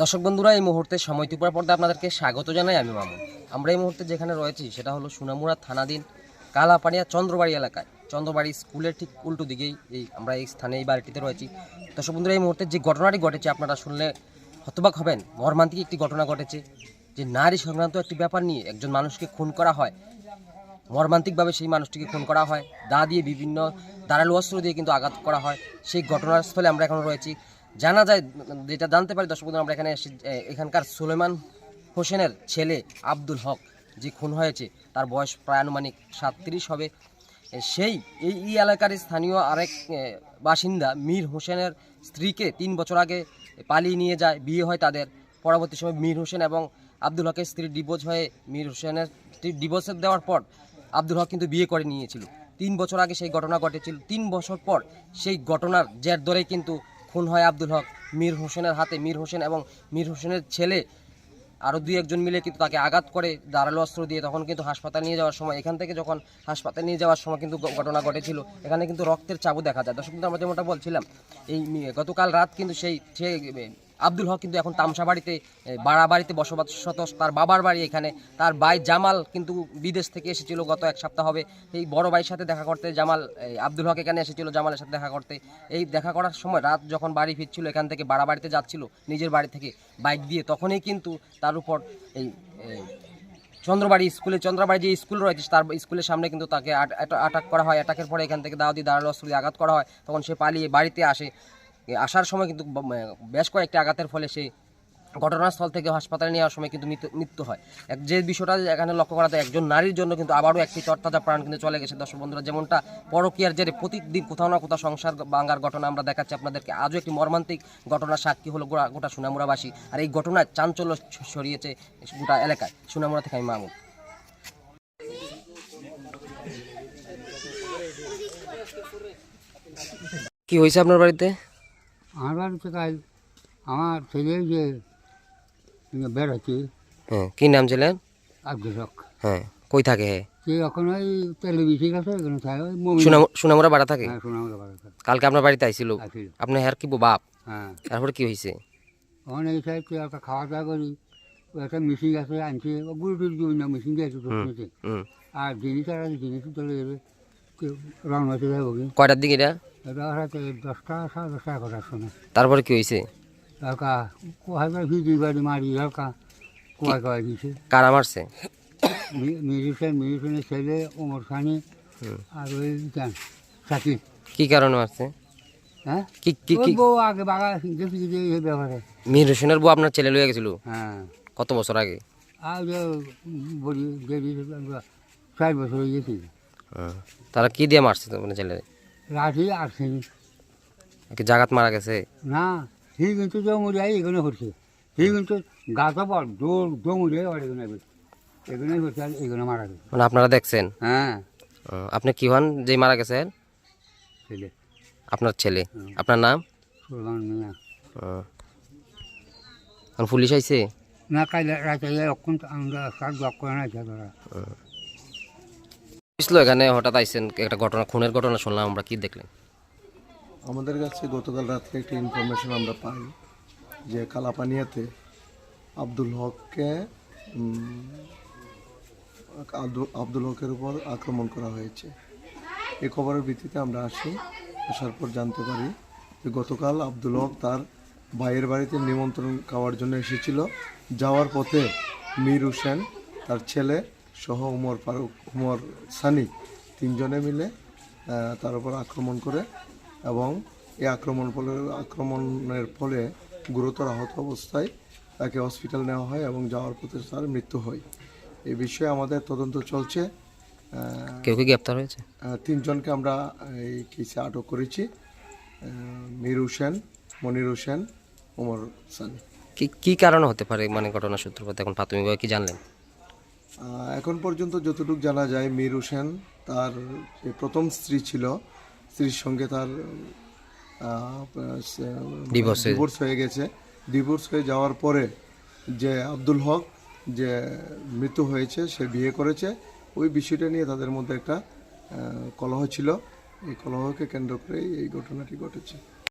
দর্শক বন্ধুরা, এই মুহূর্তে সময় ত্রিপুরা পর্দা আপনাদেরকে স্বাগত জানাই আমি মামুন। আমরা এই মুহূর্তে যেখানে রয়েছি, সেটা হলো সোনামুড়া থানাধীন কালাপানিয়া চন্দ্রবাড়ি এলাকায়। চন্দ্রবাড়ি স্কুলের ঠিক উল্টো দিকেই এই আমরা এই স্থানে, এই বাড়িটিতে রয়েছি। দর্শক বন্ধুরা, এই মুহূর্তে যে ঘটনাটি ঘটেছে, আপনারা শুনলে হতবাক হবেন। মর্মান্তিক একটি ঘটনা ঘটেছে। যে নারী সংক্রান্ত একটি ব্যাপার নিয়ে একজন মানুষকে খুন করা হয়। মর্মান্তিকভাবে সেই মানুষটিকে খুন করা হয়। দা দিয়ে বিভিন্ন ধারালো অস্ত্র দিয়ে কিন্তু আঘাত করা হয়। সেই ঘটনাস্থলে আমরা এখন রয়েছি। জানা যায়, যেটা জানতে পারি দর্শক আমরা এখানে এখানকার সুলেমান হোসেনের ছেলে আব্দুল হক যে খুন হয়েছে, তার বয়স প্রায় আনুমানিক সাতত্রিশ হবে। সেই, এই এলাকার স্থানীয় আরেক বাসিন্দা মীর হোসেনের স্ত্রীকে তিন বছর আগে পালিয়ে নিয়ে যায়, বিয়ে হয় তাদের। পরবর্তী সময় মীর হোসেন এবং আব্দুল হকের স্ত্রী ডিভোর্স হয়ে মীর হোসেনের স্ত্রী ডিভোর্স দেওয়ার পর আব্দুল হক কিন্তু বিয়ে করে নিয়েছিল। তিন বছর আগে সেই ঘটনা ঘটেছিল। তিন বছর পর সেই ঘটনার জের ধরেই কিন্তু খুন হয় আব্দুল হক, মীর হোসেনের হাতে। মীর হোসেন এবং মীর হোসেনের ছেলে আরও দুই একজন মিলে কিন্তু তাকে আঘাত করে ধারালো অস্ত্র দিয়ে তখন কিন্তু হাসপাতালে নিয়ে যাওয়ার সময়, এখান থেকে যখন হাসপাতালে নিয়ে যাওয়ার সময় কিন্তু ঘটনা ঘটেছিল। এখানে কিন্তু রক্তের চাবু দেখা যায়। দর্শক আমরা যেমনটা বলছিলাম, এই গতকাল রাত কিন্তু সেই সে আব্দুল হক কিন্তু এখন তামসা বাড়িতে বাড়া বাড়িতে বসবাসরত তার বাবার বাড়ি এখানে। তার ভাই জামাল কিন্তু বিদেশ থেকে এসেছিল গত এক সপ্তাহ হবে। এই বড় ভাইয়ের সাথে দেখা করতে জামাল আব্দুল হক এখানে এসেছিল জামালের সাথে দেখা করতে। এই দেখা করার সময় রাত যখন বাড়ি ফিরছিল, এখান থেকে বাড়া বাড়িতে যাচ্ছিল নিজের বাড়ি থেকে বাইক দিয়ে, তখনই কিন্তু তার উপর এই চন্দ্রবাড়ি স্কুলে, চন্দ্রবাড়ি যে স্কুল রয়েছে, তার স্কুলের সামনে কিন্তু তাকে আটাক করা হয়। অ্যাটাকের পরে এখান থেকে দাওয়াতি দাঁড়াল আঘাত করা হয়। তখন সে পালিয়ে বাড়িতে আসে। আসার সময় কিন্তু বেশ কয়েকটি আঘাতের ফলে সে ঘটনাস্থল থেকে হাসপাতালে নেওয়ার সময় কিন্তু মৃত্যু- হয়। এক, যে বিষয়টা এখানে লক্ষ্য করা যায়, একজন নারীর জন্য কিন্তু আবারও একটি তরতাজা প্রাণ কিন্তু চলে গেছে। দর্শক বন্ধুরা, যেমনটা পরকীয়ার জেরে প্রতিদিন কোথাও না কোথাও সংসার বাঙ্গার ঘটনা আমরা দেখাচ্ছি আপনাদেরকে। আজও একটি মর্মান্তিক ঘটনার সাক্ষী হলো গোটা গোটা সুনামুরাবাসী আর এই ঘটনায় চাঞ্চল্য ছড়িয়েছে গোটা এলাকায়। সুনামুরা থেকে আমি মামুন। কি হয়েছে আপনার বাড়িতে? আমার বাড়িতে কাল আমার ছেলে যে বেরোচ্ছে হ্যাঁ কি নাম ছিলেন আব্দুল হক হ্যাঁ কই থাকে হ্যাঁ সে এখন ওই টেলিভিশন আছে ওখানে থাকে ওই মমিন। সুনাম বাড়া থাকে? হ্যাঁ সোনামুড়া বাড়িতে কালকে আপনার বাড়িতে আইছিল। আছিল আপনি হ্যার কি বাপ? হ্যাঁ। তারপরে কি হয়েছে ওখানে এই সাইড একটা খাওয়া দাওয়া করি একটা মেশিন আছে আনছে গুড় টুড়ি দিবি না মেশিন দিয়ে আর জিনিস আর জিনিস চলে যাবে রওনা হতে যাব কয়টার দিকে এটা? দশটা সাড়ে দশটা সময় তারপরে কি হয়েছে কোহাই করে বাড়ি মারি দিছে। মারছে? মিরিসেন মিরিসেনের ছেলে ওমর খানি আর ওই জান সাকিব কি কারণে মারছে? হ্যাঁ? কি কি কি? বউ আগে বাগা দেখি যে এই ব্যাপারে। মীর হোসেনের বউ আপনার ছেলে লয়ে গেছিল? হ্যাঁ। কত বছর আগে? আর বলি চার বছর হয়ে। তারা কি দিয়ে মারছে তোমার ছেলে রাঠি আর সিনি কি জাগাত মারা গেছে? না হি কিন্তু জমুরি এগুলো করছে হি কিন্তু গাছ বল দৌড় জমুরি এগুলো এগুলোই আর এগুলো মারা গেছে। মানে আপনারা দেখছেন? হ্যাঁ। আপনি কি হন যে মারা গেছেন? ছেলে। আপনার ছেলে। আপনার নাম? সুলমান মিয়া। পুলিশ আইছে? না কাল রাতে অক্ষণ আমরা সাত করে না ছিল এখানে, হঠাৎ আইছেন একটা ঘটনা, খুনের ঘটনা শুনলাম, আমরা কি দেখলেন? আমাদের কাছে গতকাল রাত্রে একটি ইনফরমেশন আমরা পাই যে কালাপানিয়াতে আব্দুল হককে আব্দুল- হকের উপর আক্রমণ করা হয়েছে। এই খবরের ভিত্তিতে আমরা আসি, আসার পর জানতে পারি যে গতকাল আব্দুল হক তার ভাইয়ের বাড়িতে নিমন্ত্রণ খাওয়ার জন্য এসেছিল। যাওয়ার পথে মীর হোসেন, তার ছেলে সহ উমর ফারুক উমর সানি তিনজনে মিলে তার উপর আক্রমণ করে এবং এই আক্রমণ ফলে আক্রমণের ফলে গুরুতর আহত অবস্থায় তাকে হসপিটাল নেওয়া হয় এবং যাওয়ার পথে তার মৃত্যু হয়। এই বিষয়ে আমাদের তদন্ত চলছে। কেউ কি গ্রেপ্তার হয়েছে? তিনজনকে আমরা এই কেসে আটক করেছি। মীর হোসেন মনির হোসেন ওমর সানি। কি কি কারণে হতে পারে মানে ঘটনা সূত্রপাত এখন প্রাথমিকভাবে কি জানলেন? এখন পর্যন্ত যতটুকু জানা যায় মীর হোসেন তার যে প্রথম স্ত্রী ছিল স্ত্রীর সঙ্গে তার ডিভোর্স হয়ে গেছে। ডিভোর্স হয়ে যাওয়ার পরে যে আব্দুল হক যে মৃত্যু হয়েছে সে বিয়ে করেছে। ওই বিষয়টা নিয়ে তাদের মধ্যে একটা কলহ ছিল। এই কলহকে কেন্দ্র করেই এই ঘটনাটি ঘটেছে।